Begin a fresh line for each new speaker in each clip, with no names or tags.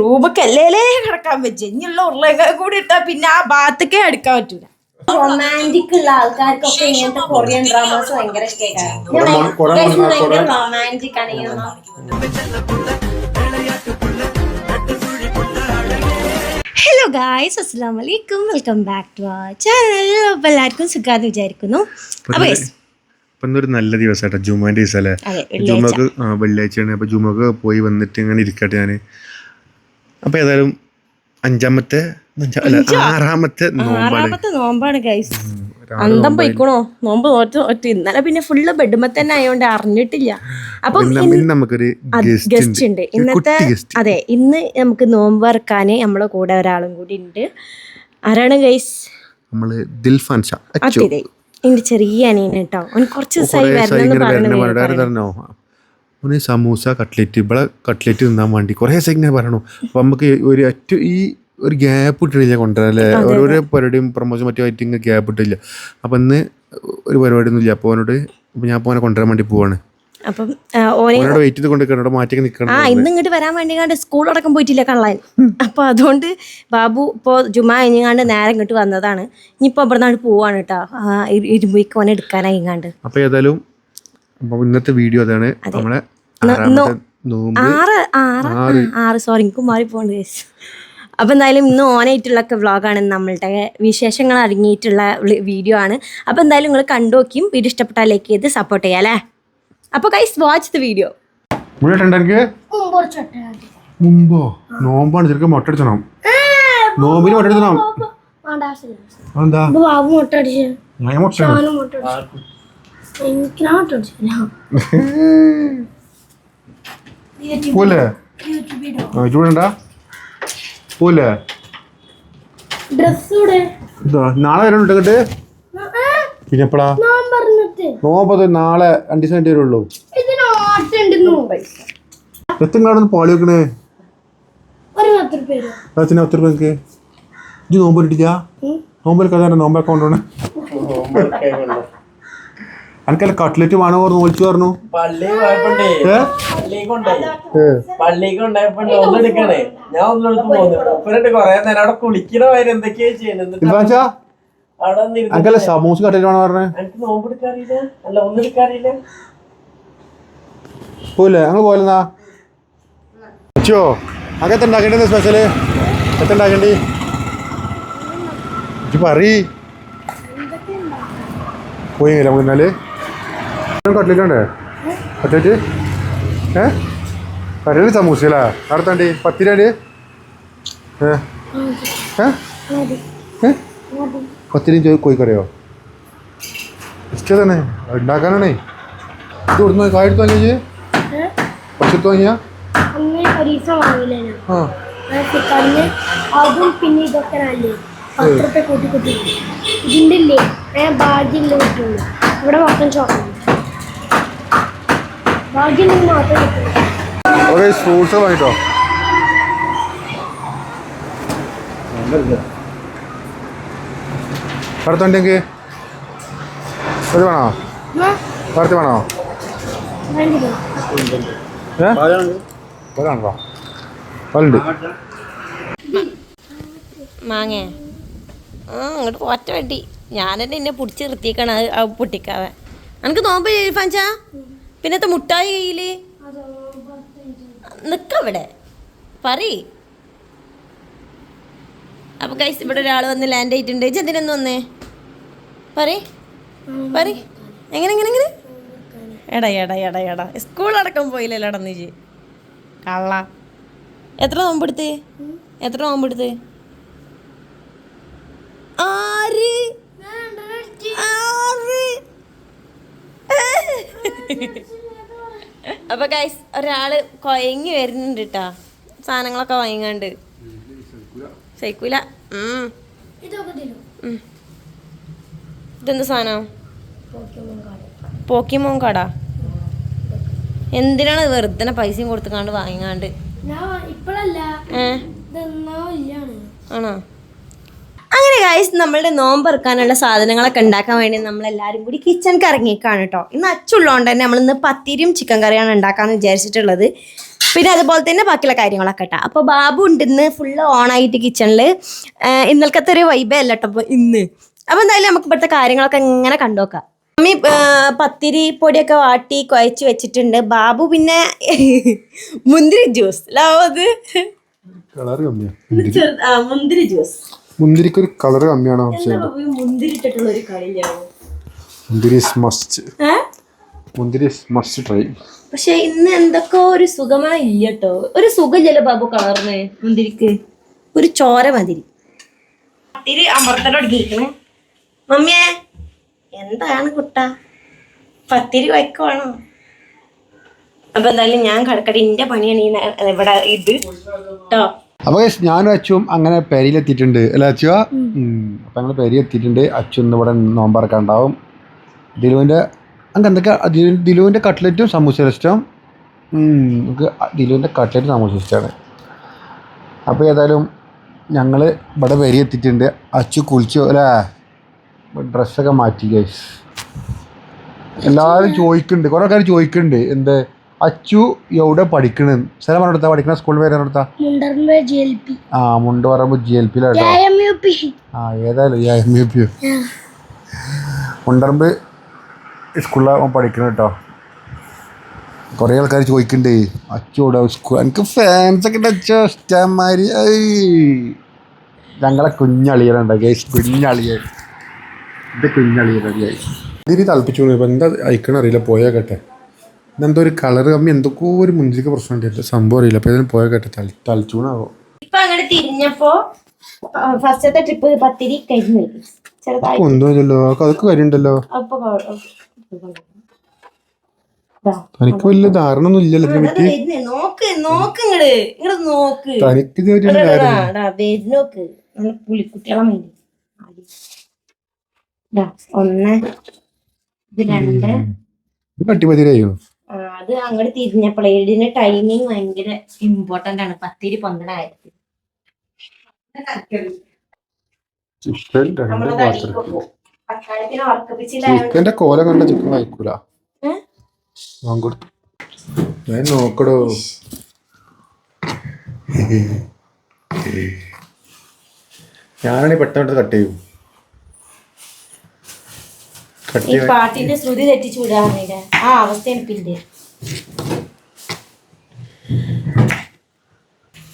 റൂമൊക്കല്ലേ കിടക്കാൻ പറ്റും ഇനിയുള്ള ഉരുളൊക്കെ കൂടി ഇട്ടാ പിന്നെ ആ ഭാഗത്തേക്കേ അടുക്കാൻ പറ്റൂല.
റൊമാന്റിക് ഉള്ള ആൾക്കാർക്കൊക്കെ ഇങ്ങനത്തെ കൊറിയൻ ഡ്രാമാസ് ഭയങ്കര ഇഷ്ടമായിട്ടാണ് റൊമാന്റിക് ആണ്
ഹലോ ഗായ്സ് അസ്സാം വലൈക്കും welcome back to our channel അപ്പം എല്ലാവർക്കും സുഖാന്ന് വിചാരിക്കുന്നു. അപ്പോൾ yes,
നല്ല ദിവസമാട്ടോ ജുമാന്റെ ദിവസം
അല്ലേ
ജുമക്ക് ആ വെള്ളിയാഴ്ചയാണ്. അപ്പൊ ജുമക്ക് പോയി വന്നിട്ട് ഇങ്ങനെ ഇരിക്കട്ടെ ഞാൻ. അപ്പൊ ഏതായാലും അഞ്ചാമത്തെ അല്ല ആറാമത്തെ നോമ്പാണ്.
ആറാമത്തെ നോമ്പാണ് ഗൈസ് അന്തം പോയിക്കണോ? നോമ്പ് തോറ്റ് ഒറ്റ ഇന്നലെ പിന്നെ ഫുള്ള് ബെഡ്മ തന്നെ ആയതുകൊണ്ട് അറിഞ്ഞിട്ടില്ല. അപ്പം
നമുക്കൊരു ഗസ്റ്റ്
ഉണ്ട്. ഇന്നത്തെ അതെ ഇന്ന് നമുക്ക് നോമ്പ് ഇറക്കാൻ നമ്മളെ കൂടെ ഒരാളും കൂടി ഉണ്ട്. ആരാണ് ഗൈസ്
നമ്മൾ ദിൽഫാൻ ഷാ.
അതെ എന്റെ ചെറിയ അനിയൻ കേട്ടോ. അവൻ കുറച്ച് ദിവസമായി
വരണ ഓന് സമൂസ കട്ട്ലറ്റ് ഇവിടെ കട്ട്ലറ്റ് തിന്നാൻ വേണ്ടി കുറേ ദിവസം ഇങ്ങനെ പറയണു. അപ്പൊ നമുക്ക് ഒരു ഒറ്റ ഈ ഒരു ഗ്യാപ്പ് ഇട്ടില്ല കൊണ്ടുവരാൻ അല്ലേ ഓരോരോ പരിപാടിയും പ്രൊമോഷൻ മറ്റു ആയിട്ട് ഇങ്ങനെ ഗ്യാപ്പ് ഇട്ടില്ല അപ്പൊ ഇന്ന് ഒരു പരിപാടി ഒന്നുമില്ല അപ്പൊ അവനോട് ഞാൻ അപ്പൊ അവനെ കൊണ്ടുവരാൻ വേണ്ടി പോവാണ്.
അപ്പം ആ, ഓനെ
അവനോട് വെയിറ്റ് ചെയ്ത് കൊണ്ടിരിക്കണം അവിടെ മാറ്റി നിൽക്കണം
ആ ഇന്ന് ഇങ്ങോട്ട് വരാൻ വേണ്ടി കണ്ട് സ്കൂൾ അടക്കം പോയിട്ടില്ല കള്ളാൻ. അപ്പൊ അതുകൊണ്ട് ബാബു ഇപ്പോൾ ജുമാ കഴിഞ്ഞാണ്ട് നേരം ഇങ്ങോട്ട് വന്നതാണ്. ഇനിയിപ്പോൾ ഇവിടെ നിന്നാണ് പോവാണ് കേട്ടോ ഇരുമ്പുക്ക് ഓനെ എടുക്കാനായി
അപ്പൊ ഏതായാലും അപ്പൊ ഇന്നത്തെ വീഡിയോ അതാണ്. നമ്മളെ
ആറ് ആറ് ആറ്. സോറി എനിക്ക് മാറിപ്പോണ്ട് കേസ് അപ്പം എന്തായാലും ഇന്ന് ഓനായിട്ടുള്ളൊക്കെ വ്ളോഗാണ് നമ്മളുടെ വിശേഷങ്ങൾ അടങ്ങിയിട്ടുള്ള വീഡിയോ ആണ്. അപ്പം എന്തായാലും നിങ്ങൾ കണ്ടു നോക്കിയും വീഡിയോ ഇഷ്ടപ്പെട്ടാൽ ലൈക്ക് ചെയ്ത് സപ്പോർട്ട് ചെയ്യാം അല്ലേ? അപ്പോൾ ഗൈസ് വാച്ച് ദ വീഡിയോ
മുമ്പോ നോമ്പാണ് ശരിക്കും മുട്ട അടിച്ചണം. നോമ്പിന് മുട്ട അടിച്ചണം. എന്താ
മുട്ട അടിച്ചു.
പോലെ ചൂടണ്ട? നാളെ വരണം കേട്ട് പിന്നെ എപ്പോഴാ നോമ്പത് നാളെ രണ്ട് ദിവസം കഴിഞ്ഞിട്ട് വരുള്ളൂ? എത്തും പാളി വെക്കണേ? അച്ഛനെ ഒത്തിരി ഇത് നോമ്പ് ഇട്ടില്ല നോമ്പിൽ കഥ നോമ്പ് അക്കൗണ്ട് ആണ് എനിക്കല്ല കട്ട്ലറ്റ് വേണോ പറഞ്ഞു. ഒളിച്ചു പറഞ്ഞു അനക്കല്ല സമൂസ കട്ട്ലറ്റ് വേണോ പറഞ്ഞേ? പോലെ ഞങ്ങൾ പോലെന്നാ അച്ചോ അകത്ത് ഉണ്ടാക്കേണ്ടത് സ്പെഷ്യൽ എത്ര ഉണ്ടാക്കേണ്ടി പറീ പോയില്ല നമുക്ക് എന്നാൽ? കട്ട്ലേറ്റ് ഉണ്ടേ കട്ട്ലേറ്റ് ഏ? കട്ട്ലേറ്റ് സമൂസ അല്ലേ അടുത്താണ്ടി പത്തിരണ്ട് ഏ? ഏ? ഏ പത്തിരി കോഴിക്കറിയോ? ഇഷ്ടം തന്നെ. ഉണ്ടാക്കാനാണേ. ഇത് ഇവിടുന്ന് കായെടുത്ത് വാങ്ങിയേ പശുത്ത് വാങ്ങിയാ?
പരീക്ഷ വാങ്ങില്ല ഞാൻ
ആ.
അതും പിന്നെ ഇതൊക്കെ നല്ലേ റുപ്യ കൂട്ടി കൂട്ടി. ഇതിന്റെ ഇല്ലേ? ഞാൻ ഭാഗ്യമില്ല കിട്ടുള്ളൂ ഇവിടെ മൊത്തം ഭാഗ്യം കിട്ടുള്ളൂ
ഒരു ഫ്രൂട്ട്സ് വാങ്ങിട്ടോ കറുത്തുണ്ടെങ്കിൽ ഒരു വേണോ? കറുത്ത് വേണോ? ഏ? പാലുണ്ട്
മാങ്ങേ. ആ അങ്ങോട്ട് ഒറ്റ വെട്ടി ഞാൻ എന്നെ പിടിച്ച് നിർത്തിയേക്കാണ് അത് പൊട്ടിക്കാതെ. എനിക്ക് നോമ്പ് പിന്നത്തെ മുട്ടായി കയ്യിൽ? നിക്കവിടെ പറ അപ്പൊ കൈസ് ഇവിടെ ഒരാൾ വന്ന് ലാൻഡ് ആയിട്ടുണ്ട്. ചെന്തിനൊന്ന് വന്നേ? പറയ്. പറയ്. എങ്ങനെ എങ്ങനെ എങ്ങനെ? എടാ എടാ എടാ എടാ. സ്കൂൾ അടക്കം പോയില്ലല്ലോ ഇജ്ജ്. കള്ള. എത്ര നോമ്പെടുത്ത് എത്ര നോമ്പെടുത്ത് ആറ് ആറ് അപ്പൊ ഗൈസ് ഒരാൾ കൊയങ്ങി വരുന്നുണ്ട് കേട്ടാ സാധനങ്ങളൊക്കെ വാങ്ങിക്കാണ്ട്. സഹിക്കൂല. ഇതെന്ത് സാധനം? പോക്കിമോൻ കടാ എന്തിനാണ് വെറുതെ പൈസയും കൊടുത്തുകാണ്ട് വാങ്ങിക്കാണ്ട്? ആണോ? ഗൈസ് നമ്മളുടെ നോമ്പ് ഇറക്കാനുള്ള സാധനങ്ങളൊക്കെ ഉണ്ടാക്കാൻ വേണ്ടി നമ്മൾ എല്ലാവരും കൂടി കിച്ചണിക്ക് ഇറങ്ങിയേക്കാണ് കേട്ടോ ഇന്ന് അച്ചുള്ളതുകൊണ്ട് തന്നെ നമ്മൾ ഇന്ന് പത്തിരിയും ചിക്കൻ കറിയാണ് ഉണ്ടാക്കാമെന്ന് വിചാരിച്ചിട്ടുള്ളത്. പിന്നെ അതുപോലെ തന്നെ ബാക്കിയുള്ള കാര്യങ്ങളൊക്കെ കേട്ടോ അപ്പോൾ ബാബു ഉണ്ട് ഇന്ന് ഫുള്ള് ഓണായിട്ട് കിച്ചണിൽ ഇന്നലത്തെ ഒരു വൈബേ അല്ല കേട്ടോ അപ്പോൾ ഇന്ന്. അപ്പോൾ എന്തായാലും നമുക്ക് ഇവിടുത്തെ കാര്യങ്ങളൊക്കെ ഇങ്ങനെ കണ്ടുനോക്കാം മമ്മി പത്തിരി പൊടിയൊക്കെ വാട്ടി കുഴച്ച് വെച്ചിട്ടുണ്ട്. ബാബു പിന്നെ മുന്തിരി ജ്യൂസ് ലവ് അത്?
കളർ കമ്മിയാ.
മുന്തിരി ജ്യൂസ്
മുന്തിരിക്ക് ഒരു കളർ കമ്മിയാണ് ആവശ്യം
മുന്തിരി
മസ്റ്റ്
ഏഹ്
മുന്തിരി മസ്റ്റ് ട്രൈ
പക്ഷെ ഇന്ന് എന്തൊക്കെ ഒരു സുഖമായി ഇല്ല കേട്ടോ ഒരു സുഖമില്ലല്ലോ ബാബു കളറിന് മുന്തിരിക്ക്. ഒരു ചോര മതിരി. പത്തിരി അമർത്തലൊടുങ്ങിയിരിക്കണേ മമ്മിയെ എന്താണ് കുട്ട? പത്തിരി വയ്ക്കുവാണോ? അപ്പൊ എന്തായാലും ഞാൻ കടക്കടി എന്റെ പണിയാണ് ഈ ഇവിടെ ഇത്. കേട്ടോ
അപ്പൊ guys, ഞാനും അച്ചും അങ്ങനെ പെരിയിലെത്തിയിട്ടുണ്ട്. അല്ലേ അച്ചുവ അപ്പൊ ഞങ്ങൾ പെരിയെത്തിയിട്ടുണ്ട്. അച്ചു ഇന്ന് ഇവിടെ നോമ്പറക്കാൻ ഉണ്ടാവും ദിലുവിന്റെ അങ്ങ് എന്തൊക്കെ ദിലുവിന്റെ ദിലുവിന്റെ കട്ട്ലറ്റും സമൂസ ഇഷ്ടം? നമുക്ക് ദിലുവിന്റെ കട്ട്ലറ്റ് സമൂസ ഇഷ്ടമാണ്. അപ്പോൾ ഏതായാലും ഞങ്ങൾ ഇവിടെ പെരിയെത്തിയിട്ടുണ്ട്. അച്ചു കുളിച്ചു അല്ലേ? ഡ്രസ്സൊക്കെ മാറ്റി ഗൈസ് എല്ലാവരും ചോദിക്കുന്നുണ്ട് കുറേ ആൾക്കാർ ചോദിക്കുന്നുണ്ട് എന്ത്? അച്ചു എവിടെ പഠിക്കണ്? സ്ഥലം പറഞ്ഞെടുത്താ പഠിക്കണ സ്കൂൾ പേര്
ജി
ആ മുണ്ട് പറയുമ്പോ ജി എൽ പിയിലാട്ടോ
പി
ആ ഏതായാലും എം യു പി മുണ്ടറമ്പ് സ്കൂളിലാണ് പഠിക്കണം കേട്ടോ. കുറേ ആൾക്കാർ ചോദിക്കണ്ടേ അച്ചോടെ സ്കൂൾ എനിക്ക് ഫാൻസ് ഒക്കെ ഉണ്ട് അച്ഛോ ഇഷ്ടമാതിരി ഞങ്ങളെ കുഞ്ഞളിയനുണ്ട് ഗൈസ് കുഞ്ഞളിയൻ ഇത് കുഞ്ഞളിയൻ ഗൈസ് ഇതിരി തളപ്പിച്ചു ഇപ്പം എന്താ അയക്കണറിയില്ല പോയാ പോയേക്കട്ടെ ഇന്നെന്തോ ഒരു കളർ കമ്മി എന്തൊക്കെയോ ഒരു മുന്തിരിക്ക് ഉണ്ടായിരുന്നു സംഭവം അറിയില്ല. അപ്പോൾ ഇതിന് പോയ തളി തളിച്ചൂണാവോ
ഇപ്പൊ അങ്ങനെ തിരിഞ്ഞപ്പോ ഫസ്റ്റത്തെ ട്രിപ്പ് പത്തിരി കഴിഞ്ഞു ചെറുതായി
അതൊക്കെ കാര്യമുണ്ടല്ലോ
അപ്പൊ
തനിക്ക് വലിയ ധാരണ ഒന്നും ഇല്ലല്ലോ ഇതിനെ പറ്റി.
നോക്ക് നോക്ക് ഇങ്ങട്. ഇങ്ങട് നോക്ക്.
തനിക്ക് ഇത് പറ്റി ഒരു കാര്യം.
വരുന്നോക്ക്. നല്ല പുലിക്കുട്ടികളെ മൈൻഡ് ഒന്ന് ഇത് രണ്ട്.
ഇത് കട്ടിപ്പതിരായിരുന്നു
ആ, അത് അങ്ങോട്ട് തിരിഞ്ഞപ്പോഴേ ഇതിന്റെ ടൈമിങ് ഭയങ്കര ഇമ്പോർട്ടന്റ് ആണ്. പത്തിരി പന്ത്രണ്ടായിരത്തി
ചിക്കന്റെ കോല കണ്ട ചിക്കൻ കഴിക്കൂല?
ഏ?
വാങ്ങിക്കൊടുത്തു ഞാൻ നോക്കടോ. ഞാനാണെ പെട്ടെന്ന് കട്ട് ചെയ്യും. കട്ട്
പാട്ടിന്റെ ശ്രുതി തെറ്റിച്ചു വിടാറില്ല ആ അവസ്ഥ പിന്നെ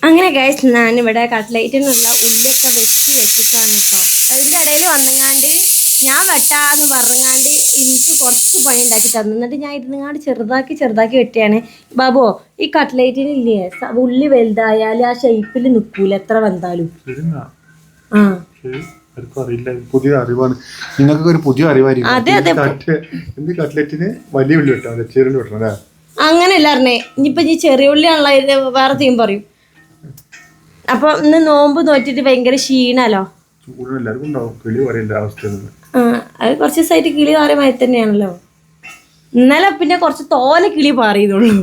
അങ്ങനെ ഗൈസ് ഞാനിവിടെ കട്ട്ലൈറ്റിനുള്ള ഉള്ളിയൊക്കെ വെട്ടി വെച്ചിട്ടാണ് കേട്ടോ. അതിന്റെ ഇടയിൽ വന്നങ്ങാണ്ട് ഞാൻ വെട്ടാന്ന് പറഞ്ഞാണ്ട് എനിക്ക് കുറച്ച് പണി ഉണ്ടാക്കി തന്നു. എന്നിട്ട് ഞാൻ ഇരുന്നങ്ങാണ്ട് ചെറുതാക്കി ചെറുതാക്കി വെട്ടിയാണ്. ബാബു ഈ കട്ട്ലൈറ്റിന് ഇല്ലേ ഉള്ളി വലുതായാൽ ആ ഷേപ്പിൽ നിൽക്കൂല എത്ര വന്നാലും. ആ.
അറിയില്ല. പുതിയ അറിവാണ്. നിങ്ങൾക്ക് ഒരു പുതിയ അറിവായിരിക്കും. കട്ട്ലറ്റിന്? വലിയ ഉള്ളി വെട്ടാം ചെറിയ വെട്ടണം അല്ലേ?
അങ്ങനെയല്ല അറിഞ്ഞേ ഇനിയിപ്പൊ ഈ ചെറിയ ഉള്ളിയാണല്ലോ വേറെ തീം പറയും. അപ്പൊ ഇന്ന് നോമ്പ് നോറ്റിട്ട് ഭയങ്കര ക്ഷീണല്ലോ അത് കുറച്ച് ദിവസമായിട്ട് കിളി മാറിയ മതി തന്നെയാണല്ലോ. ഇന്നലെ പിന്നെ കുറച്ച് തോല കിളി പാറിയതുള്ളൂ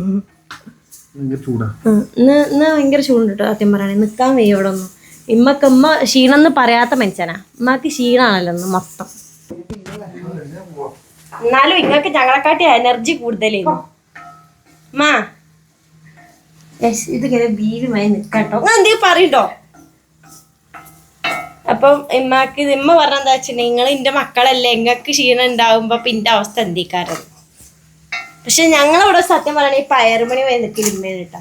ഇന്ന് ഇന്ന് ഭയങ്കര ചൂടുണ്ട് കേട്ടോ സത്യം പറയണേ. നിൽക്കാൻ വയ്യ ഇവിടെ ഒന്നും. ഇമ്മക്ക് ഇമ്മ ക്ഷീണം എന്ന് പറയാത്ത മനുഷ്യനാ. ഇമ്മക്ക് ക്ഷീണാണല്ലോ ഇന്ന് മൊത്തം. എന്നാലും ഇങ്ങക്ക് ഞങ്ങളെക്കാട്ടി എനർജി കൂടുതലേ മാ. ഇതിങ്ങനെ ഭീരുമായി നിൽക്കാട്ടോ. ഞാൻ എന്തെങ്കിലും പറയട്ടോ അപ്പം ഇമ്മക്ക് ഇമ്മ പറഞ്ഞ എന്താ വെച്ചാൽ നിങ്ങൾ എന്റെ മക്കളല്ലേ നിങ്ങൾക്ക് ക്ഷീണം ഉണ്ടാവുമ്പോ അപ്പൊ അവസ്ഥ എന്തിക്കാറ് പക്ഷെ ഞങ്ങളിവിടെ സത്യം പറയണ ഈ പയറുമണി വരെ നിൽക്കില്ല ഇമ്മേനെ കേട്ടോ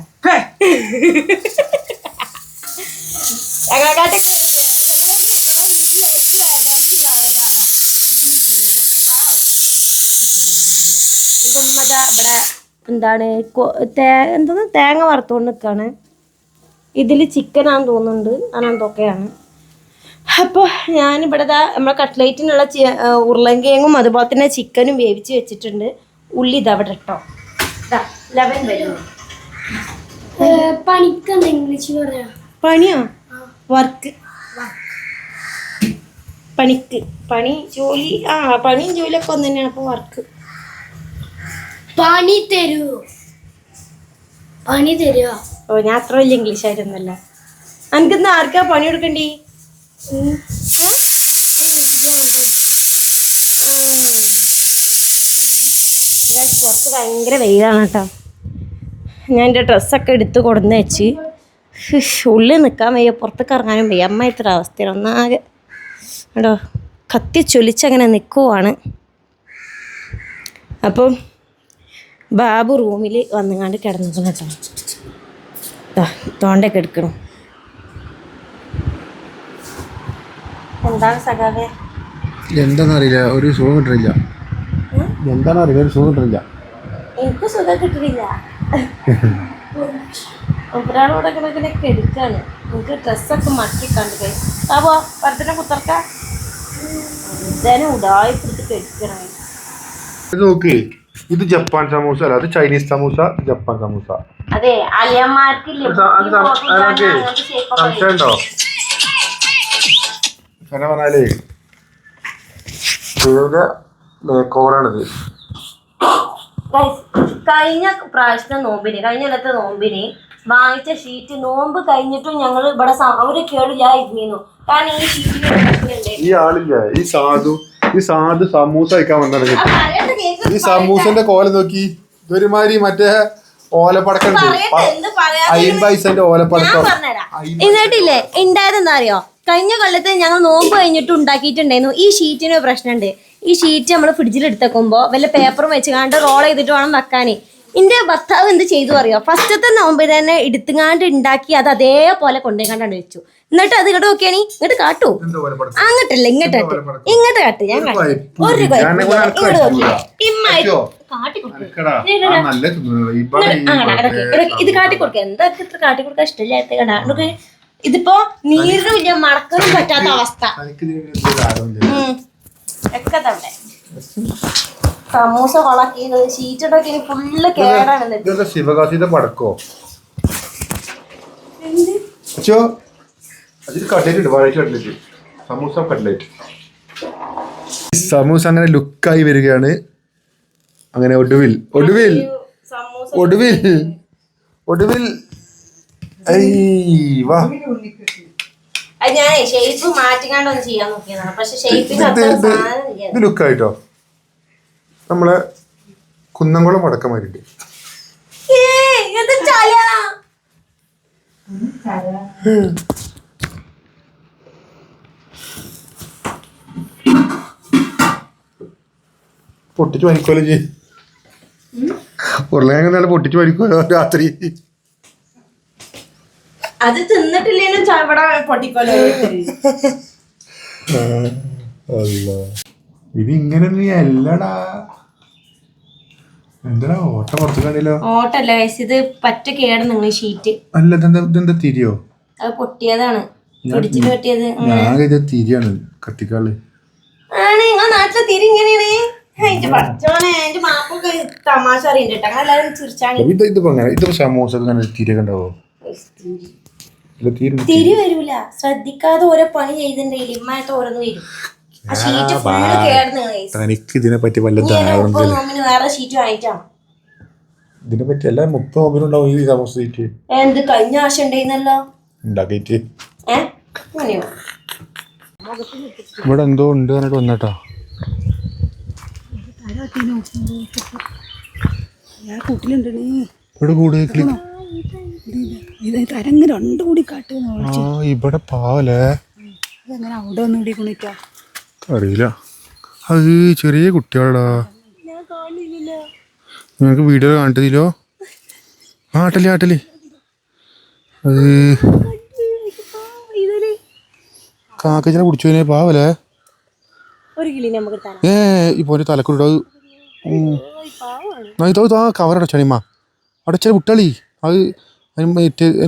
ഞങ്ങളെക്കാട്ടൊക്കെ ഞങ്ങളൊക്കെ ഇവിടെ വീട്ടിൽ ഏറ്റവും എനർജി ഉള്ളവരാണ് ഉമ്മത ഇവിടെ എന്താണ് തേ എന്താ തേങ്ങ വറുത്തുകൊണ്ട് നിൽക്കുകയാണ് ഇതിൽ ചിക്കനാന്ന് തോന്നുന്നുണ്ട് അങ്ങനെന്തൊക്കെയാണ് അപ്പോൾ ഞാനിവിടെ ദാ നമ്മുടെ കട്ട്ലേറ്റിനുള്ള ചി- ആ, അതുപോലെ തന്നെ ചിക്കനും വേവിച്ച് വെച്ചിട്ടുണ്ട്. ഉള്ളി ഇത് അവിടെ ഇട്ടോ. ലെവൻ വരുന്നു
ഇംഗ്ലീഷ് പറയാ?
പണിയോ? വർക്ക്. പണിക്ക്. പണി ജോലി ആ പണിയും ജോലിയൊക്കെ ഒന്ന് തന്നെയാണ് അപ്പോൾ വർക്ക്.
പണി തരൂ പണി തരുക
ഓ ഞാൻ അത്ര വലിയ ഇംഗ്ലീഷ് ആയിരുന്നല്ല എനിക്കിന്ന് ആർക്കാ പണി കൊടുക്കണ്ടി? പുറത്ത് ഭയങ്കര വെയിലാണ് കേട്ടോ. ഞാൻ എന്റെ ഡ്രസ്സൊക്കെ എടുത്ത് കൊടുന്ന് വെച്ച് ഉള്ളിൽ നിൽക്കാൻ വയ്യ പുറത്തേക്ക് ഇറങ്ങാനും വയ്യ. അമ്മ ഇത്ര അവസ്ഥയാണ്. ഒന്നാകെ കേട്ടോ കത്തി ചൊലിച്ചങ്ങനെ നിൽക്കുവാണ്. അപ്പം ബാബു റൂമിൽ വന്നുങ്ങാണ്ട് കിടന്നിരിക്കണം കേട്ടോ. തോണ്ടൊക്കെ എടുക്കണം. എന്താണ് സഖാവേ?
എന്താണെന്നറിയില്ല ഒരു സുഖം കിട്ടില്ല എന്താണെന്നറിയില്ല ഒരു സുഖം കിട്ടില്ല
എനിക്ക് സുഖം കിട്ടില്ല ഒരാളോടെ ഇങ്ങനെ എടുക്കാണ് എനിക്ക് ഡ്രസ്സൊക്കെ മടക്കി കണ്ടു കൈ അപ്പോ പരത്തിനെ കുത്തർക്ക കെടുക്കണം.
ഇത് നോക്ക്. ഇത് ജപ്പാൻ സമൂസ അല്ല അത് ചൈനീസ് സമൂസ ജപ്പാൻ സമൂസ. സംശയമുണ്ടോ? അങ്ങനെ പറഞ്ഞാലേ ഇതിന്റെ മേക്കോവറാണിത്
കഴിഞ്ഞ പ്രാവശ്യത്തെ നോമ്പിന് കഴിഞ്ഞ കൊല്ലത്തെ നോമ്പിന് വാങ്ങിച്ച ഷീറ്റ് നോമ്പ് കഴിഞ്ഞിട്ടും ഞങ്ങൾ ഇവിടെ അവർ കേടില്ലായിരുന്നു കാരണം ഈ ഷീറ്റിന്
ഈ ആളില്ല ഈ സാധു ഈ സാധു സമൂസ കഴിക്കാൻ വന്നത് ഈ സമൂസന്റെ കോല നോക്കി. ഇതൊരുമാതിരി മറ്റേ ഓലപ്പടക്കം
എന്ത് പറയാ
അയ്യൻ പൈസന്റെ ഓലപ്പടക്കം.
എന്നിട്ടില്ലേ ഉണ്ടായത് എന്താ അറിയോ കഴിഞ്ഞ കൊല്ലത്ത് ഞങ്ങൾ നോമ്പ് കഴിഞ്ഞിട്ട് ഉണ്ടാക്കിയിട്ടുണ്ടായിരുന്നു. ഈ ഷീറ്റിന് ഒരു പ്രശ്നമുണ്ട്. ഈ ഷീറ്റ് നമ്മൾ ഫ്രിഡ്ജിൽ എടുത്തേക്കുമ്പോ വല്ല പേപ്പറും വെച്ച് കാണ്ട് റോൾ ചെയ്തിട്ട് വേണം വെക്കാൻ എന്റെ ഭർത്താവ് എന്ത് ചെയ്തു അറിയോ? ഫസ്റ്റത്തെ നോമ്പിൽ തന്നെ എടുത്തുങ്ങാണ്ട് ഉണ്ടാക്കി അത് അതേപോലെ കൊണ്ടുപോയി കണ്ടാണ് വെച്ചു. എന്നിട്ട് അത് ഇങ്ങോട്ട് നോക്കിയാണി ഇങ്ങോട്ട് കാട്ടൂ. അങ്ങോട്ടല്ല ഇങ്ങോട്ട് ഇങ്ങോട്ട് കാട്ട് ഞാൻ ഒരു ഇത് കാട്ടി കൊടുക്ക എന്താ ഇത്ര കാട്ടി കൊടുക്കാൻ ഇഷ്ടമില്ലാത്ത കണ്ടാ? ഇതിപ്പോ നീരും ഇല്ല മടക്കാനും പറ്റാത്ത അവസ്ഥ. ഉം. ഒക്കെ തവിടെ സമൂസ കൊളാക്കി ഷീറ്റൊക്കെ ഫുള്ള് കേടാണ് എന്നിട്ട്.
പടക്കോ? അതിൽ കട്ട്ലേറ്റ് ഉണ്ട് വാഴ കട്ട്ലേറ്റ് സമൂസ കട്ട്ലേറ്റ് സമൂസ അങ്ങനെ ലുക്കായി വരികയാണ്. അങ്ങനെ ഒടുവിൽ ഒടുവിൽ
സമൂസ
ഒടുവിൽ ഒടുവിൽ. ഐ വാ.
അത് ഞാനേ ഷേപ്പ് മാറ്റിക്കാണ്ടൊന്ന് ചെയ്യാൻ നോക്കിയതാണ് പക്ഷെ
ഇത്
ഷേപ്പിന്
ഇത്
അത്ര
ഇത്
സാധനം ഇല്ല
ഇത് ലുക്കായിട്ടോ നമ്മളെ കുന്നംകുളം വടക്കമാരുണ്ട്
ഏയ്, ഇത് ചായ
പൊട്ടിച്ച് മരിക്കുമല്ലോ ചെയ്യും. ഉരുളക്കിഴങ്ങ് നല്ല പൊട്ടിച്ച് മരിക്കുമല്ലോ രാത്രി?
അത് തിന്നിട്ടില്ലേലും ഇവിടെ പൊട്ടിക്കോലോ.
അല്ല ഇത് ഇങ്ങനെ നീ അല്ലടാ എന്താ ഓട്ട പുറത്ത് കണ്ടില്ലോ
ഓട്ടല്ല guys, ഇത് പറ്റ കേട് നിങ്ങൾ ഷീറ്റ്
അല്ല ഇതെന്താ തിരിയോ?
അത് പൊട്ടിയതാണ്. പിടിച്ചിട്ട് പറ്റിയത്
ഞാൻ ഇത് തിരിയാണ് കത്തിക്കാൾ
ആണ് നിങ്ങളെ നാട്ടിലെ തിരി ഇങ്ങനെയാണ്. തമാശ അറിയണ്ട കേട്ടോ അങ്ങനെ എല്ലാവരും ചിരിച്ചാണ്.
ഇത് ഇതിപ്പോ അങ്ങനെ ഇതിപ്പോ സമൂസ ഇങ്ങനെ തിരിയൊക്കെ ഉണ്ടാവോ? ഇല്ല തിരി
വരൂല. ശ്രദ്ധിക്കാതെ ഓരോ പണി ചെയ്തിട്ടുണ്ടെങ്കിൽ വരും.
തനിക്ക് ഇതിനെ പറ്റി വല്ല
വേറെ ഷീറ്റ്
ഇതിനെ പറ്റി എല്ലാ മുപ്പത് നോമ്പിനുണ്ടാവും ഈ സമൂസ
എന്ത് കഴിഞ്ഞ ആശം ഉണ്ടായിരുന്നല്ലോ?
ഉണ്ടാക്കിയിട്ട്.
ഏ?
ഇവിടെ എന്തോ ഉണ്ട് വന്നേട്ടാ
ഞാൻ കൂട്ടിലുണ്ടണേ
ഇവിടെ കൂടുതൽ
ഇത് തരങ്ങ് രണ്ടു കൂടി കാട്ടുന്നു
ആ ഇവിടെ
എങ്ങനെ അവിടെ ഒന്നും കൂടി കുണിക്കാ
അറിയില്ല. അത് ചെറിയ കുട്ടികളടാ നിങ്ങൾക്ക് വീഡിയോ കാണിട്ടതില്ലോ ആട്ടലി ആട്ടലി. അത് കാക്കച്ചിനെ പിടിച്ചു പാവല്ലേ?
ഒരു കിളി നമുക്ക് തരാം.
ഏ തലക്കുരുട? ഇത് ആ വിട്ടളി അത്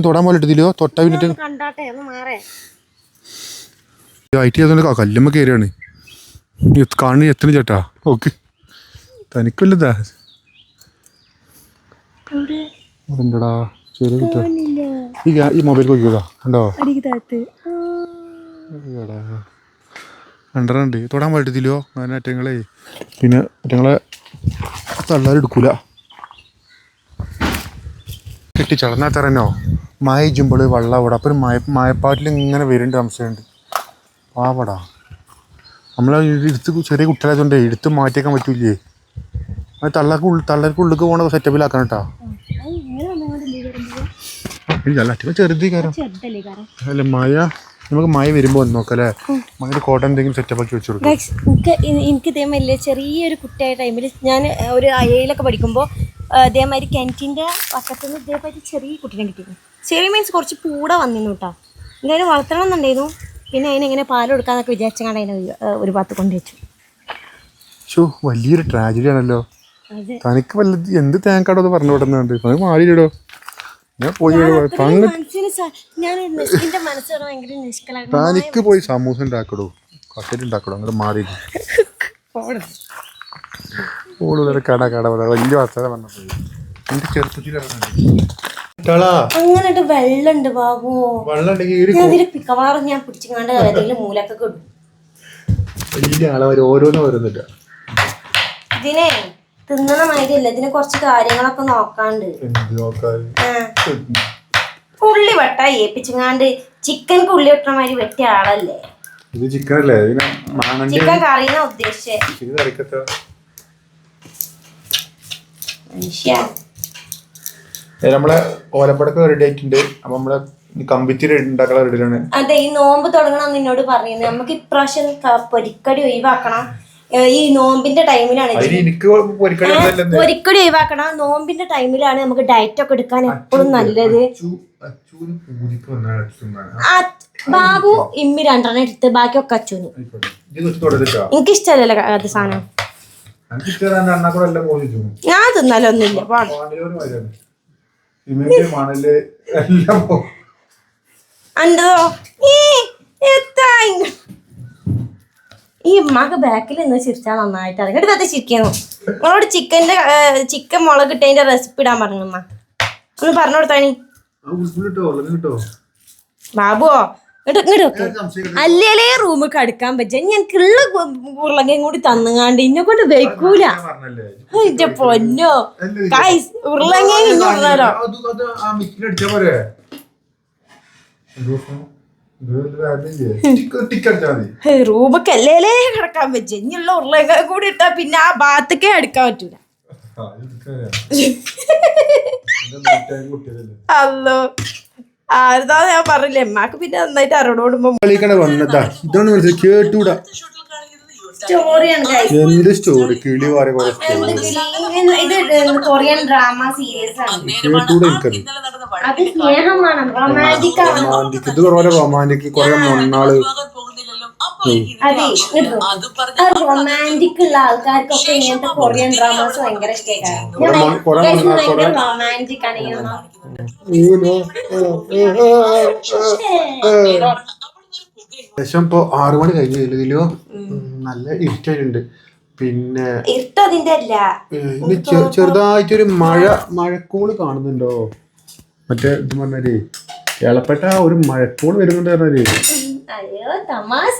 തൊടാൻ പോലെ ഇട്ടതില്ലോ തൊട്ട പിന്നിട്ട്. ഐ ടി അതുകൊണ്ട് കല്ലുമ്മ കയറിയാണ് കാണുന്ന എത്ര ചേട്ടാ? ഓക്കെ തനിക്കല്ലതാ എന്തടാ ചെറിയ ഈ മൊബൈൽ നോക്കിയതാ കണ്ടോ? രണ്ടരണ്ട് തൊടാൻ പറ്റത്തില്ലയോ അങ്ങനെ അറ്റങ്ങളെ. പിന്നെ അറ്റങ്ങളെ തള്ളാരും എടുക്കൂല കെട്ടി ചടന്നാ തരനോ മഴ ഇജുമ്പോൾ വെള്ളം അവിടെ. അപ്പം മായ മായപ്പാട്ടിൽ ഇങ്ങനെ വരുന്നുണ്ട് അംശമുണ്ട് പാവടാ. നമ്മൾ എടുത്ത് ചെറിയ കുട്ടികളായതുകൊണ്ട് എടുത്ത് മാറ്റിയേക്കാൻ പറ്റൂലേ. അത് തള്ളക്ക് തള്ളർക്ക് ഉള്ളിലേക്ക് പോകണ സെറ്റപ്പിലാക്കണം കേട്ടോ അല്ല ചെറുതീ
കാരണം
അല്ല മഴ നമുക്ക് മഴ വരുമ്പോൾ നോക്കല്ലേ? മഴ കോട്ടൺ എന്തെങ്കിലും സെറ്റപ്പ് ആക്കി വെച്ചു കൊടുക്കും.
എനിക്ക് എനിക്ക് ഇതേമാതിരി ചെറിയൊരു കുട്ടിയായ ടൈമിൽ ഞാൻ ഒരു അയയിലൊക്കെ പഠിക്കുമ്പോൾ ഇതേമാതിരി കിണറ്റിന്റെ പക്കത്തുനിന്ന് ഇതേമാതിരി ചെറിയ കുട്ടീനെ കിട്ടിയിരുന്നു ചെറിയ മീൻസ് കുറച്ച് പൂട വന്നിരുന്നു കേട്ടോ എന്തായാലും വളർത്തണം എന്നുണ്ടായിരുന്നു പിന്നെ അതിനെങ്ങനെ പാൽ കൊടുക്കാന്നൊക്കെ വിചാരിച്ചാണ് അതിനെ ഒരു- പാത്ത് കൊണ്ടു വെച്ചു. കൊണ്ടുവച്ചു
ഷോ വലിയൊരു ട്രാജഡി ആണല്ലോ. തനിക്ക് വല്ല എന്ത് തേങ്ങാടോ പറഞ്ഞു വിടുന്നുണ്ട് അത് മാറിയിടോ ഞാൻ പോയി തനിക്ക് പോയി സമൂസ ഉണ്ടാക്കടോ. കട്ടറ്റ് ഉണ്ടാക്കടോ. അങ്ങോട്ട് മാറി. ഓടുള്ള കട കട കട വലിയ വാർത്ത വന്നപ്പോ. എന്റെ
അങ്ങനെ വെള്ളമുണ്ട് ബാബു.
വെള്ളം ഉണ്ടെങ്കിൽ ഒരു
ഞാൻ പിടിച്ചിങ്ങാണ്ട് ഏതെങ്കിലും
വലിയ ആളവർ ഓരോന്നും ഓരോന്നില്ല
ഇതിനെ തിന്നണ മാതിരിയല്ല ഇതിന് കുറച്ച് കാര്യങ്ങളൊക്കെ നോക്കാണ്ട്. ഉള്ളി വെട്ട ഏപ്പിച്ചങ്ങാണ്ട് ചിക്കൻ ഉള്ളി വെട്ടണ മാതിരി വെട്ടിയ ആളല്ലേ?
ഇത് ചിക്കൻ അല്ലേ?
ചിക്കൻ കറിയെന്നാ ഉദ്ദേശിച്ചേ.
ഇത് കറിക്കത്ത?
മനുഷ്യ.
നമ്മളെ ഓലപ്പടക്കം റെഡി ആയിട്ടുണ്ട് അപ്പൊ നമ്മളെ കമ്പിത്തിരി ഉണ്ടാക്കാൻ റെഡിയാണ്
അതെ ഈ നോമ്പ് തുടങ്ങണം നിന്നോട് പറയുന്നത് നമുക്ക് ഇപ്രാവശ്യം പൊരിക്കടി ഒഴിവാക്കണം. ഈ നോമ്പിന്റെ ടൈമിലാണ് ഒരിക്കലും ഒഴിവാക്കണം. നോമ്പിന്റെ ടൈമിലാണ് നമുക്ക് ഡയറ്റ് ഒക്കെ എടുക്കാൻ എപ്പോഴും നല്ലത്. ബാബു ഇമ്മി രണ്ടെണ്ണം എടുത്ത് ബാക്കിയൊക്കെ അച്ചൂന്.
എനിക്ക് വെച്ച്
അത് സാധനം. ഞാൻ തിന്നാലൊന്നുമില്ല. എന്തോ ഈ എത്താ ഈ ഉമ്മാക്ക് ബാക്കിൽ നിന്ന് ചിരിച്ചാൽ നന്നായിട്ട് അറിയാം. വെറുതെ ചിരിക്കുന്നു? നിങ്ങളോട് ചിക്കന്റെ ചിക്കൻ മുളക് ഇട്ടതിന്റെ റെസിപ്പി ഇടാൻ പറഞ്ഞു ഉമ്മ. ഒന്ന് പറഞ്ഞു കൊടുത്താണി. ബാബുവോ അല്ലേ ഇങ്ങോട്ട് അടുക്കാൻ പറ്റുക ഞങ്ങൾക്കുള്ള ഉരുളങ്ങയും കൂടി തന്നുകാണ്ട് ഇന്നെ കൊണ്ട് വെക്കൂല. എന്റെ പൊന്നോ. ഗൈസ് ഉരുളങ്ങയും ഇഞ്ഞു റൂമൊക്കെ അല്ലേ കിടക്കാൻ പറ്റും ഇനിയുള്ള ഉരുളങ്ങ കൂടി ഇട്ടാ പിന്നെ ആ ഭാഗത്തേക്കേ അടുക്കാൻ പറ്റൂല. അല്ലോ ആരുതാ ഞാൻ പറഞ്ഞില്ലേ? അമ്മയ്ക്ക് പിന്നെ നന്നായിട്ട്
അരോടോടുമ്പോ കേട്ടൂടാ.
സ്റ്റോറിയാണ്
എന്ത് സ്റ്റോറി കിളി വാരെ കുറെ
ഇത് കൊറിയൻ ഡ്രാമ സീരീസ് ആണ്
കേട്ടൂടെ എനിക്കത്
അത് സ്നേഹമാണ് റൊമാന്റിക് ആണ്
റൊമാന്റിക് ഇത് കുറെ റൊമാന്റിക് കുറെ മണ്ണാൾ
അതെ റൊമാന്റിക് ഉള്ള ആൾക്കാർക്കൊക്കെ ഇങ്ങനത്തെ കൊറിയൻ ഡ്രാമാസ് ഭയങ്കര റൊമാന്റിക് ആണ് ഇങ്ങനെ
ഏകദേശം ഇപ്പൊ ആറു മണി കഴിഞ്ഞു ഇതിലോ നല്ല ഇരുട്ടായിട്ടുണ്ട്. പിന്നെ
ഇരുട്ട് അതിന്റെ അല്ല.
ഏഹ്, ഇനി ചെ- ചെറുതായിട്ടൊരു മഴ മഴക്കോൾ കാണുന്നുണ്ടോ? മറ്റേ ഇത് പറഞ്ഞാൽ കേളപ്പെട്ട ഒരു മഴക്കോൾ വരുന്നുണ്ട് പറഞ്ഞാൽ.
അയ്യോ തമാശ.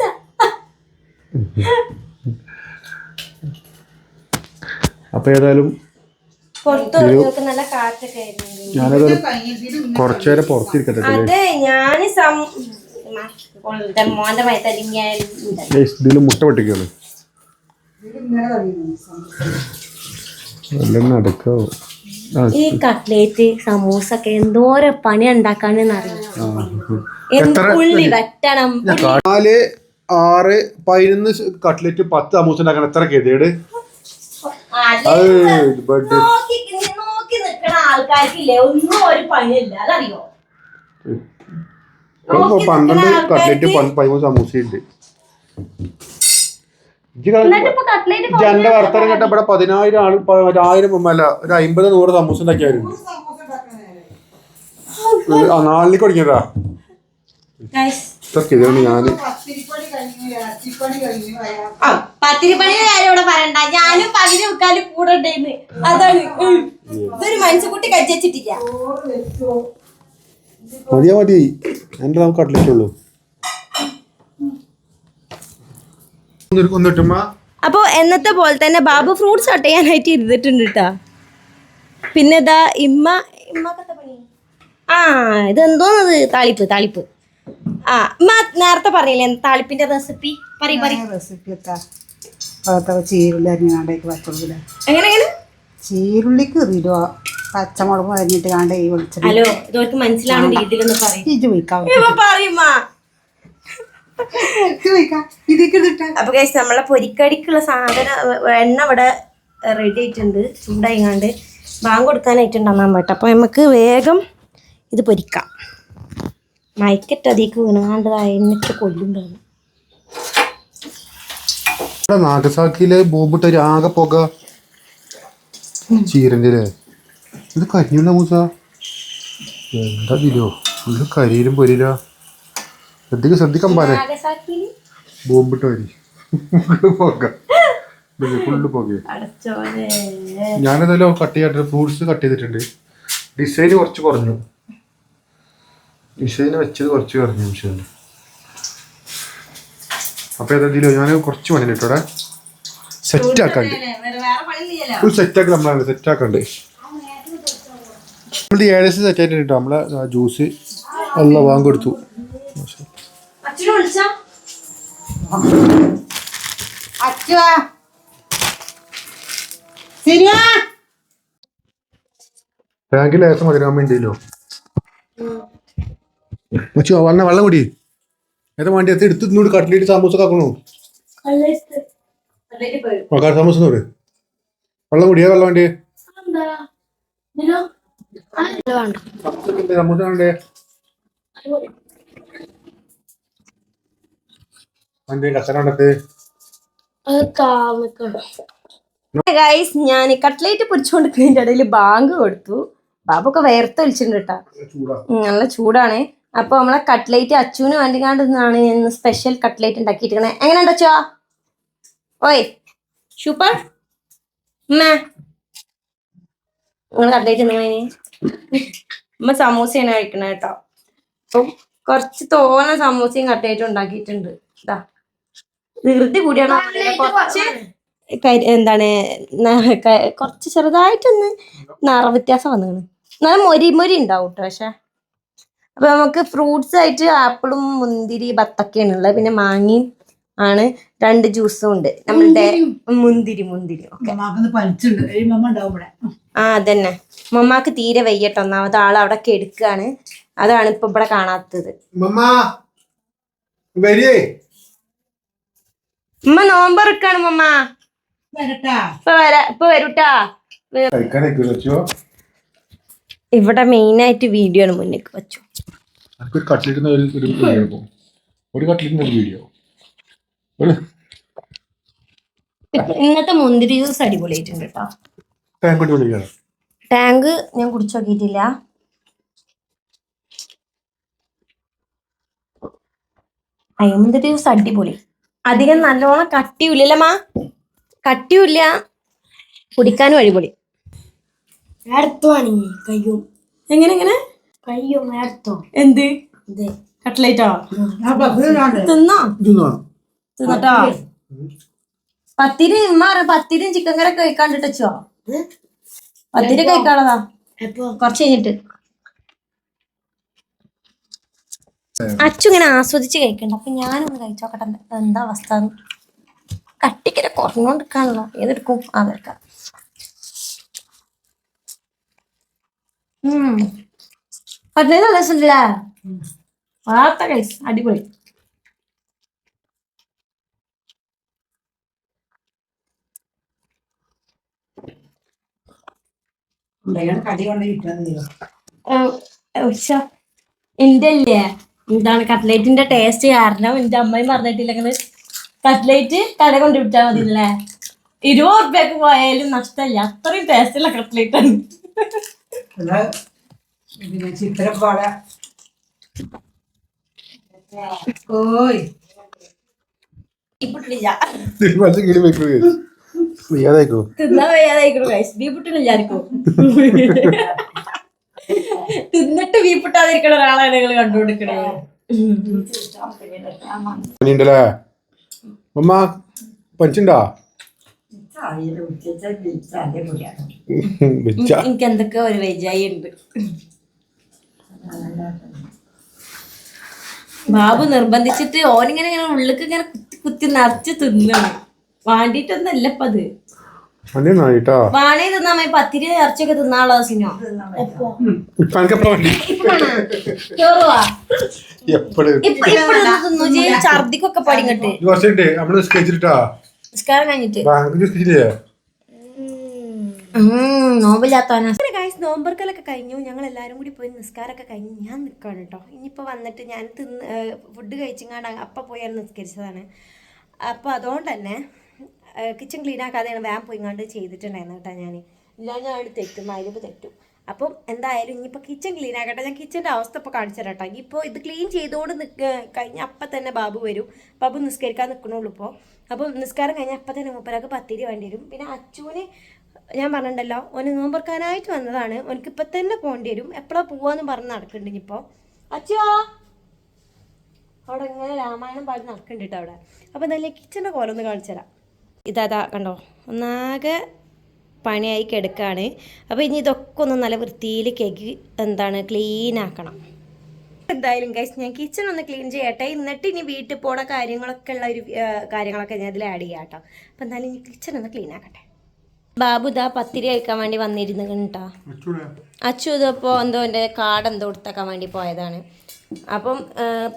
അപ്പൊ ഏതായാലും ഞാനത് കുറച്ചേരം പുറത്തിരിക്കട്ടെ.
അതെ സം മോന്റെ
ഇതിൽ മുട്ട പൊട്ടിക്കാണ് എല്ലാം നടക്കോ ആ,
ഈ കട്ട്ലേറ്റ് സമൂസ ഒക്കെ എന്തോരം പണി ഉണ്ടാക്കാനെന്ന് അറിയാം? വെട്ടണം
നാല് ആറ് പതിനൊന്ന് കട്ട്ലേറ്റ് പത്ത് സമൂസ ഉണ്ടാക്കാൻ എത്ര? അത്
നോക്കി നിൽക്കണ ആൾക്കാർക്കില്ലേ? ഒന്നും ഒരു പണിയില്ല. അതറിയോ?
പന്ത്രണ്ട് കട്ട്ലറ്റ് പതിമൂന്ന് സമൂസ ഉണ്ട്
എന്നിട്ടിപ്പോ കട്ട്ലേറ്റ്
എന്റെ വർത്തനം കേട്ട ഇവിടെ പതിനായിരം ആൾ ഒരായിരം അല്ല ഒരു അമ്പത് നൂറ് സമൂസ ഉണ്ടാക്കിയായിരുന്നു. നാലിലേക്ക്
ഞാൻ. കാര്യം ഇവിടെ പറയണ്ട. ഞാനും പകുതി മുക്കാലും കൂടെ ഉണ്ടായിരുന്നു അതാണ്. ഇതൊരു കുട്ടി കജ്ജിച്ചിട്ടില്ല
മതിയാ മതി? എന്റെ നമുക്ക് കട്ട്ലറ്റുള്ളൂ
അപ്പോൾ എന്നത്തെ പോലെ തന്നെ ബാബു ഫ്രൂട്ട്സ് കട്ട് ചെയ്യാനായിട്ട് ഇരുന്നിട്ടുണ്ട് കേട്ടാ പിന്നെ ഇതാ ഇമ്മ ആ ഇത് ആ ഇതെന്തോന്നത് താളിപ്പ് താളിപ്പ്. ആ ഇമ്മ നേരത്തെ പറഞ്ഞില്ലേ താളിപ്പിന്റെ റെസിപ്പി പറയും പറയും.
റെസിപ്പി എത്താ ചീരുള്ളി അരിഞ്ഞാണ്ടേക്ക് വച്ചുകൊടുക്കില്ല
എങ്ങനെ എങ്ങനെ?
ചീരുള്ളിക്ക് ഇടുക പച്ചമുളക് പറഞ്ഞിട്ട് കാണ്ട് ഈ വിളിച്ചത്
ഹലോ ഇതോർക്ക് മനസ്സിലാവുന്ന രീതിയിലൊന്ന് പറയും.
ഇത് ഇതിട്ടാ.
അപ്പൊ കഴിച്ച് നമ്മളെ പൊരിക്കടിക്കുള്ള സാധനം എണ്ണ ഇവിടെ റെഡി ആയിട്ടുണ്ട്. ചൂടായിങ്ങാണ്ട് ബാങ്ക് കൊടുക്കാനായിട്ടുണ്ട് പറ്റും അപ്പൊ നമുക്ക് വേഗം ഇത് പൊരിക്കാം. മയക്കറ്റ് അതിക്ക് വീണാണ്ട് എന്നിട്ട് കൊല്ലുണ്ടാവും
നാഗസാക്കിയിലെ ബോംബിട്ട് ഒരു ആകെ പുക ചീരന്റെ അല്ലേ? ഇത് കരിഞ്ഞില്ല മൂസ? എന്താ ഇതിലോ? ഫുള്ള് കരിയിലും പൊരിയില്ല ശ്രദ്ധിക്ക ശ്രദ്ധിക്കാൻ പാലേ ബോംബിട്ട് വരി. ഫുള്ള് പുക ഞാനതല്ലോ കട്ട് ചെയ്യാട്ട് ഫ്രൂട്ട്സ് കട്ട് ചെയ്തിട്ടുണ്ട്. ഡിസൈൻ കുറച്ച് കുറഞ്ഞു. ഡിസൈൻ വെച്ചത് കുറച്ച് കുറഞ്ഞു പക്ഷേ അപ്പൊ ഏതാ ഞാൻ കുറച്ച് പണി കേട്ടോടെ സെറ്റ് ആക്കാണ്ട്. ഫുൾ സെറ്റ് ആക്കി നമ്മളാണ്. സെറ്റ് ആക്കണ്ട് ഏഴ് ദിവസം സെറ്റ് ആയിട്ട് കേട്ടോ നമ്മളെ ജ്യൂസ് നല്ല വാങ് കൊടുത്തു.
അച്ഛനെ വിളിച്ചാ?
അച്ചുവാ ശരിയാ
ബാങ്കിൽ ലേസം അമ്മ ഉണ്ടല്ലോ മച്ചോ വന്ന വെള്ളം കൂടി. ഏതാ വേണ്ടി? എത്തി എടുത്ത് ഇന്നോട് കട്ട്ലേറ്റ് സമൂസ കാക്കണോ സമൂസ വെള്ളം കൂടിയാ വെള്ളം വേണ്ടി?
ഗൈസ് ഞാൻ കട്ട്ലേറ്റ് പൊരിച്ചുകൊണ്ടിരിക്കുന്നതിന്റെ ഇടയിൽ ബാങ്ക് കൊടുത്തു. ബാബൊക്കെ വേർത്തൊലിച്ചിട്ടുണ്ട് കേട്ടാ. നല്ല ചൂടാണ്. അപ്പൊ നമ്മളെ കട്ട്ലേറ്റ് അച്ചുവിന് വേണ്ടിക്കാണ്ട് നിന്നാണ് ഇന്ന് സ്പെഷ്യൽ കട്ട്ലേറ്റ് ഉണ്ടാക്കിയിരിക്കണേ എങ്ങനെ ഉണ്ടോ ഓയ് സൂപ്പർ മാ നിങ്ങൾ കട്ട്ലേറ്റ് എന്തെങ്കിലും ഉമ്മ സമൂസയാണ് കഴിക്കണേ കേട്ടോ അപ്പം കുറച്ച് തോന സമൂസയും കട്ടായിട്ട് ഉണ്ടാക്കിയിട്ടുണ്ട്. ഇതാ ധൃതി കൂടിയാണ്? കുറച്ച് എന്താണ് കുറച്ച് ചെറുതായിട്ടൊന്ന് നിറ വ്യത്യാസം വന്നു നല്ല മൊരി മൊരി ഉണ്ടാവും കേട്ടോ പക്ഷെ. അപ്പൊ നമുക്ക് ഫ്രൂട്ട്സ് ആയിട്ട് ആപ്പിളും മുന്തിരി ബത്തക്കയാണ് ഉള്ളത്. പിന്നെ മാങ്ങയും ആണ്. രണ്ട് ജ്യൂസും ഉണ്ട്. നമ്മളുടെ മുന്തിരി മുന്തിരി. ആ അതന്നെ. മമ്മാക്ക് തീരെ വയ്യട്ടോ. ഒന്നാമത് ആൾ അവിടെ കെടുക്കാണ് അതാണ് ഇപ്പൊ ഇവിടെ കാണാത്തത്. ഉമ്മ നോമ്പറക്കാണ് മമ്മ
വരട്ടാ.
ഇപ്പൊ വരാ ഇപ്പൊ വരൂട്ടാ. ഇവിടെ മെയിൻ ആയിട്ട് വീഡിയോ ആണ് മുന്നിൽ വെച്ചു.
ഒരു ഒരു വീഡിയോ ഒരു
ഇന്നത്തെ മുന്തിരി ജ്യൂസ് അടിപൊളിയായിട്ടുണ്ട് കേട്ടോ.
ടാങ്ക്
ഞാൻ കുടിച്ചു നോക്കിയിട്ടില്ല. അയ്മുന്തിരി ജ്യൂസ് അടിപൊളി. അധികം നല്ലോണം കട്ടിയില്ലല്ലേ കട്ടിയുമില്ല. കട്ടിയില്ല കുടിക്കാനും അടിപൊളി. കയ്യും. എങ്ങനെ എങ്ങനെ? കയ്യും നേരത്തോ എന്ത്? കട്ട്ലേറ്റോ? തിന്നോ? തിന്നട്ടോ? പത്തിരി. ഉമ്മാറ പത്തിരിയും ചിക്കൻ കറി ഒക്കെ വെച്ചോ? പത്തിരി കഴിക്കാനുള്ളതാ? കുറച്ച് കഴിഞ്ഞിട്ട്. അച്ചു ഇങ്ങനെ ആസ്വദിച്ച് കഴിക്കണ്ട. അപ്പൊ ഞാനൊന്ന് കഴിച്ചോക്കട്ടെ. എന്താ അവസ്ഥ. കട്ടിക്കര കുറഞ്ഞോണ്ടിരിക്കാണല്ലോ. ഏതെടുക്കും? അതെടുക്കാം ഉം. നല്ല രസമില്ലേ വാർത്ത കഴിച്ചു. അടിപൊളി
കടി കൊണ്ട് കിട്ടാൻ
എന്റെ അല്ലേ എന്താണ് കട്ട്ലേറ്റിന്റെ ടേസ്റ്റ്? കാരണം എന്റെ അമ്മയും പറഞ്ഞിട്ടില്ലെങ്കിൽ കട്ട്ലേറ്റ് കട കൊണ്ട് വിട്ടാൽ മതി അല്ലേ ഇരുപത് ഉറുപ്പ്യക്ക് പോയാലും നഷ്ടമല്ല അത്രയും ടേസ്റ്റുള്ള കട്ട്ലേറ്റ് ആണ്.
പിന്നെ ചിത്രപ്പാട ഓയ്.
ഇപ്പൊ വയ്യാതായിക്കോ
തിന്നാൻ വയ്യാതായിക്കോ ഗൈസ് ബീപ്പിട്ടില്ല ആർക്കും തിന്നിട്ട് ബീപ്പിട്ടാതിരിക്കണ ഒരാളാണ് നിങ്ങൾ കണ്ടുകൊടുക്കണത്
പനിയുണ്ടല്ലേ മമ്മ പനിച്ചുണ്ടാ വെച്ച.
എനിക്ക് എന്തൊക്കെ ഒരു വെജായി ഉണ്ട്. ബാബു നിർബന്ധിച്ചിട്ട് ഓനിങ്ങനെ ഇങ്ങനെ ഉള്ളിക്ക് ഇങ്ങനെ കുത്തി കുത്തി നിറച്ച് തിന്നാണ്. വാണ്ടിട്ടൊന്നല്ല ഇപ്പൊ അത്.
അന്നേ നായിട്ടാ
വാണേ തിന്നാൻ മതി. പത്തിരി ഇറച്ചിയൊക്കെ തിന്നാളോ സിനോ
ഇപ്പൊ എനിക്കെപ്പോ വേണ്ടി?
ചോറുവാ?
എപ്പോഴും
ഇപ്പൊ ഇപ്പഴും തിന്നു. ചെയ് ഛർദിക്കൊക്കെ പടിങ്ങട്ട്.
കുറച്ചുണ്ട് നമ്മൾ സ്കെച്ചിട്ടാ
നിസ്കാരം കഴിഞ്ഞിട്ട്.
ബാങ്ക് സ്കെച്ചില്ലേ
നോമ്പില്ലാത്തവനാ.
ഗായ്സ് നോമ്പർക്കലൊക്കെ കഴിഞ്ഞു. ഞങ്ങൾ എല്ലാവരും കൂടി പോയി നിസ്കാരമൊക്കെ കഴിഞ്ഞ് ഞാൻ നിൽക്കുകയാണ് കേട്ടോ ഇനിയിപ്പോൾ വന്നിട്ട് ഞാൻ തിന്ന് ഫുഡ് കഴിച്ചിങ്ങാണ്ട് അപ്പം പോയാണ് നിസ്കരിച്ചതാണ്. അപ്പോൾ അതുകൊണ്ട് തന്നെ കിച്ചൺ ക്ലീൻ ആക്കാതെയാണ് വാം പോയിങ്ങാണ്ട് ചെയ്തിട്ടുണ്ടായിരുന്നു കേട്ടോ ഞാൻ ഞാൻ അവിടെ തെറ്റും അതിലിപ്പോൾ തെറ്റും. അപ്പം എന്തായാലും ഇനിയിപ്പോൾ കിച്ചൺ ക്ലീൻ ആക്കട്ടെ. ഞാൻ കിച്ചന്റെ അവസ്ഥ ഇപ്പോൾ കാണിച്ചു തരാം ഇപ്പോൾ ഇത് ക്ലീൻ ചെയ്തുകൊണ്ട് നിൽക്ക കഴിഞ്ഞ അപ്പം തന്നെ ബാബു വരും. ബാബു നിസ്കരിക്കാൻ നിൽക്കണുള്ളൂ ഇപ്പോൾ അപ്പം നിസ്കാരം കഴിഞ്ഞ അപ്പം തന്നെ മൂപ്പരാക്ക് പത്തിരി വേണ്ടി വരും. പിന്നെ അച്ചുവിന് ഞാൻ പറഞ്ഞിട്ടുണ്ടല്ലോ ഓന് നോമ്പറക്കാനായിട്ട് വന്നതാണ്. ഓനക്ക് ഇപ്പം തന്നെ പോകേണ്ടി വരും. എപ്പോഴാണ് പോവാന്ന് പറഞ്ഞ് നടക്കുന്നുണ്ട് ഇനിയിപ്പോൾ അച്ചുവാ അവിടെ ഇങ്ങനെ രാമായണം പാടി നടക്കുന്നുണ്ട് കേട്ടോ അവിടെ. അപ്പോൾ എന്തായാലും കിച്ചന്റെ കോലൊന്ന് കാണിച്ചു തരാം. ഇതാ കണ്ടോ? ഒന്നാകെ പണിയായി കിടക്കാണ്. അപ്പോൾ ഇനി ഇതൊക്കെ ഒന്ന് നല്ല വൃത്തിയിൽ കേക്ക് എന്താണ് ക്ലീൻ ആക്കണം. എന്തായാലും ഗൈസ് ഞാൻ കിച്ചൺ ഒന്ന് ക്ലീൻ ചെയ്യട്ടെ. എന്നിട്ട് ഇനി വീട്ടിൽ പോണ കാര്യങ്ങളൊക്കെ ഉള്ള ഒരു കാര്യങ്ങളൊക്കെ ഞാൻ ഇതിൽ ആഡ് ചെയ്യാം കേട്ടോ. അപ്പം എന്തായാലും ഇനി കിച്ചൺ ഒന്ന് ക്ലീൻ ആക്കട്ടെ. ബാബു ഇതാ പത്തിരി കഴിക്കാൻ വേണ്ടി വന്നിരുന്നു കേട്ടോ അച്ചു ഇതിപ്പോൾ എന്തോ എന്റെ കാർഡ് എന്തോ കൊടുത്തേക്കാൻ വേണ്ടി പോയതാണ്. അപ്പം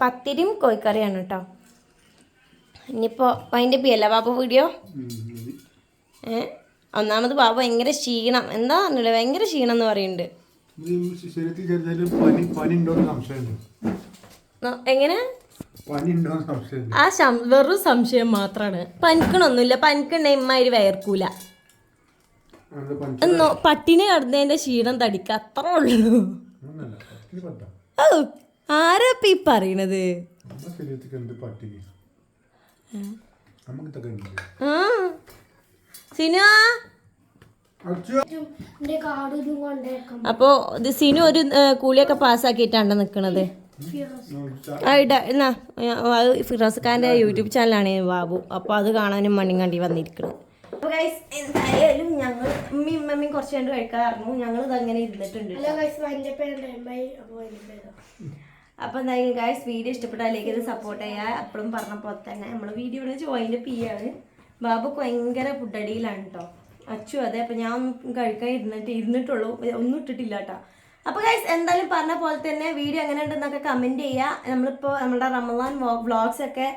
പത്തിരിയും കോഴിക്കറിയാണ് കേട്ടോ. ഇനിയിപ്പോൾ അതിന്റെ പി അല്ല ബാബു വീഡിയോ ഏ ഒന്നാമത് ബാബു ഭയങ്കര ക്ഷീണം. എന്താ പറഞ്ഞില്ല? ഭയങ്കര ക്ഷീണം എന്ന് പറയുന്നുണ്ട്. എങ്ങനെ? ആ വെറു സംശയം മാത്രമാണ് പനിക്കണൊന്നുമില്ല. പനിക്കണ്ട ഇമ്മാതിരി വയർക്കൂല. എന്നോ പട്ടിണി കടന്നതിന്റെ ക്ഷീണം തടിക്ക അത്ര ഉള്ളൂ. ആരാ ഇപ്പൊ ഈ പറയണത്?
പട്ടിണി നമുക്ക് ഇതൊക്കെ ഉണ്ട്
ആ സിനു? അപ്പോ ഇത് സിനു ഒരു കൂലിയൊക്കെ പാസ്സാക്കിയിട്ടാണ് നിക്കണത്. ഫിറോസ്ഖാന്റെ ഇടാ എന്നാ അത് ഫിറോസ് ഖാന്റെ യൂട്യൂബ് ചാനലാണ് ബാബു. അപ്പോൾ അത് കാണാനും മണ്ണും കണ്ടി വന്നിരിക്കുന്നത് അപ്പോൾ ഗൈസ് എന്തായാലും ഞങ്ങൾ ഉമ്മയും ഉമ്മയും കുറച്ച് കണ്ട് കഴിക്കാറുണ്ട് ഞങ്ങൾ ഇതങ്ങനെ ഇരുന്നിട്ടുണ്ട് അപ്പോൾ എന്തായാലും ഗായ്സ് വീഡിയോ ഇഷ്ടപ്പെട്ടാലേക്ക് ഇത് സപ്പോർട്ട് ചെയ്യുക അപ്പോഴും പറഞ്ഞ പോലെ തന്നെ നമ്മൾ വീഡിയോയുടെ ജോയിന്റെ പി ആണ്. ബാബുക്ക് ഭയങ്കര ഫുഡ് അടിയിലാണ് കേട്ടോ അച്ചു അതെ അപ്പോൾ ഞാൻ ഒന്നും കഴിക്കാൻ ഇരുന്നിട്ട് ഇരുന്നിട്ടുള്ളൂ. ഒന്നും ഇട്ടിട്ടില്ല കേട്ടോ അപ്പോൾ ഗൈസ് എന്തായാലും പറഞ്ഞ പോലെ തന്നെ വീഡിയോ എങ്ങനെ ഉണ്ടെന്നൊക്കെ കമന്റ് ചെയ്യുക നമ്മളിപ്പോൾ നമ്മുടെ റമദാൻ വ്ളോഗ്സ് ഒക്കെ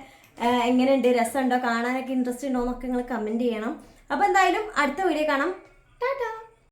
എങ്ങനെയുണ്ട്? രസമുണ്ടോ? കാണാനൊക്കെ ഇൻട്രസ്റ്റ് ഉണ്ടോ എന്നൊക്കെ നിങ്ങൾ കമന്റ് ചെയ്യണം. അപ്പോൾ എന്തായാലും അടുത്ത വീഡിയോ കാണാം. ടാറ്റാ